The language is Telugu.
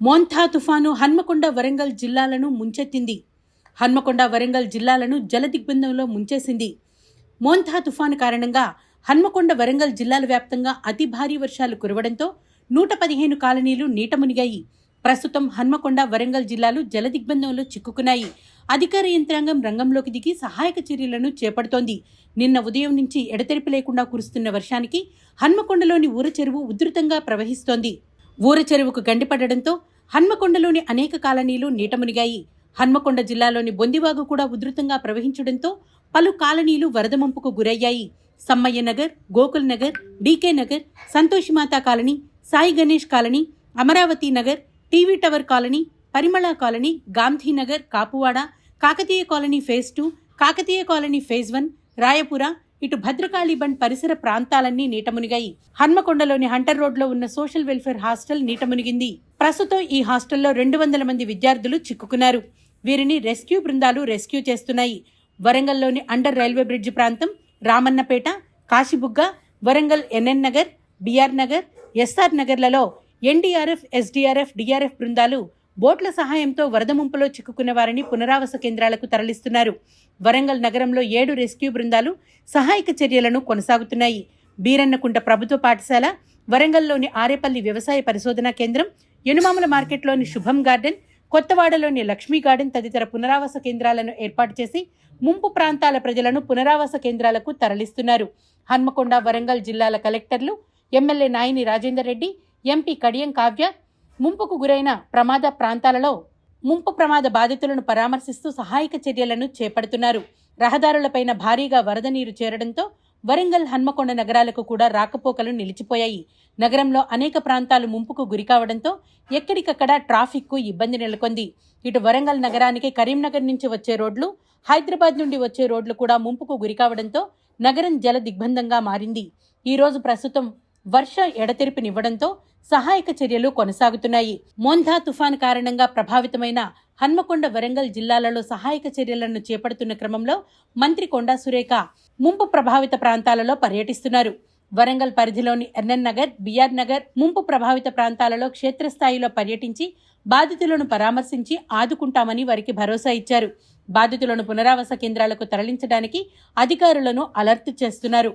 మోంథా తుఫాను హన్మకొండ వరంగల్ జిల్లాలను ముంచెత్తింది. హన్మకొండ వరంగల్ జిల్లాలను జలదిగ్బంధంలో ముంచేసింది. మోంథా తుఫాను కారణంగా హన్మకొండ వరంగల్ జిల్లాల వ్యాప్తంగా అతి భారీ వర్షాలు కురవడంతో నూట పదిహేను కాలనీలు నీట మునిగాయి ప్రస్తుతం హన్మకొండ వరంగల్ జిల్లాలు జలదిగ్బంధంలో చిక్కుకున్నాయి. అధికార యంత్రాంగం రంగంలోకి దిగి సహాయక చర్యలను చేపడుతోంది. నిన్న ఉదయం నుంచి ఎడతెరిపి లేకుండా కురుస్తున్న వర్షానికి హన్మకొండలోని ఊర చెరువు ఉధృతంగా ప్రవహిస్తోంది. ఊర చెరువుకు గండిపడడంతో హన్మకొండలోని అనేక కాలనీలు నీటమునిగాయి. హన్మకొండ జిల్లాలోని బొందివాగు కూడా ఉధృతంగా ప్రవహించడంతో పలు కాలనీలు వరద ముంపుకు గురయ్యాయి. Sammaiah Nagar Gokul Nagar DK Nagar Santoshimata colony Sai Ganesh colony Amaravati Nagar TV tower colony Parimala colony Gandhinagar Kapuwada Kakatiya colony phase two Kakatiya colony phase one Rayapura ఇటు భద్రకాళి బండ్ పరిసర ప్రాంతాలన్నీ నీటమునిగాయి. హన్మకొండలోని హంటర్ రోడ్లో ఉన్న సోషల్ వెల్ఫేర్ హాస్టల్ నీటమునిగింది. ప్రస్తుతం ఈ హాస్టల్లో రెండు వందల మంది విద్యార్థులు చిక్కుకున్నారు. వీరిని రెస్క్యూ బృందాలు రెస్క్యూ చేస్తున్నాయి. వరంగల్లోని అండర్ రైల్వే బ్రిడ్జ్ ప్రాంతం Ramannapet Kasibugga Warangal NN Nagar BR Nagar SR నగర్లలో NDRF SDRF DRF బృందాలు బోట్ల సహాయంతో వరద ముంపులో చిక్కుకున్న వారిని పునరావాస కేంద్రాలకు తరలిస్తున్నారు. వరంగల్ నగరంలో ఏడు రెస్క్యూ బృందాలు సహాయక చర్యలను కొనసాగుతున్నాయి. బీరన్నకుంట ప్రభుత్వ పాఠశాల వరంగల్లోని ఆరేపల్లి వ్యవసాయ పరిశోధనా కేంద్రం యనుమాముల మార్కెట్లోని శుభం గార్డెన్ కొత్తవాడలోని లక్ష్మీ గార్డెన్ తదితర పునరావాస కేంద్రాలను ఏర్పాటు చేసి ముంపు ప్రాంతాల ప్రజలను పునరావాస కేంద్రాలకు తరలిస్తున్నారు. హన్మకొండ వరంగల్ జిల్లాల కలెక్టర్లు ఎమ్మెల్యే నాయిని రాజేందర్ రెడ్డి ఎంపీ కడియం కావ్య ముంపుకు గురైన ప్రమాద ప్రాంతాలలో ముంపు ప్రమాద బాధితులను పరామర్శిస్తూ సహాయక చర్యలను చేపడుతున్నారు. రహదారులపైన భారీగా వరద నీరు చేరడంతో వరంగల్ హన్మకొండ నగరాలకు కూడా రాకపోకలు నిలిచిపోయాయి. నగరంలో అనేక ప్రాంతాలు ముంపుకు గురికావడంతో ఎక్కడికక్కడ ట్రాఫిక్కు ఇబ్బంది నెలకొంది. ఇటు వరంగల్ నగరానికి కరీంనగర్ నుంచి వచ్చే రోడ్లు హైదరాబాద్ నుండి వచ్చే రోడ్లు కూడా ముంపుకు గురికావడంతో నగరం జల దిగ్బంధంగా మారింది ఈరోజు ప్రస్తుతం వర్ష ఎడతెరిపినివ్వడంతో సహాయక చర్యలు కొనసాగుతున్నాయి. మోంధా తుఫాన్ కారణంగా ప్రభావితమైన హన్మకొండ వరంగల్ జిల్లాలలో సహాయక చర్యలను చేపడుతున్న క్రమంలో మంత్రి కొండా సురేఖ ముంపు ప్రభావిత ప్రాంతాలలో పర్యటిస్తున్నారు. వరంగల్ పరిధిలోని ఎన్ఎన్ నగర్ బిఆర్ నగర్ ముంపు ప్రభావిత ప్రాంతాలలో క్షేత్రస్థాయిలో పర్యటించి బాధితులను పరామర్శించి ఆదుకుంటామని వారికి భరోసా ఇచ్చారు. బాధితులను పునరావాస కేంద్రాలకు తరలించడానికి అధికారులను అలర్ట్ చేస్తున్నారు.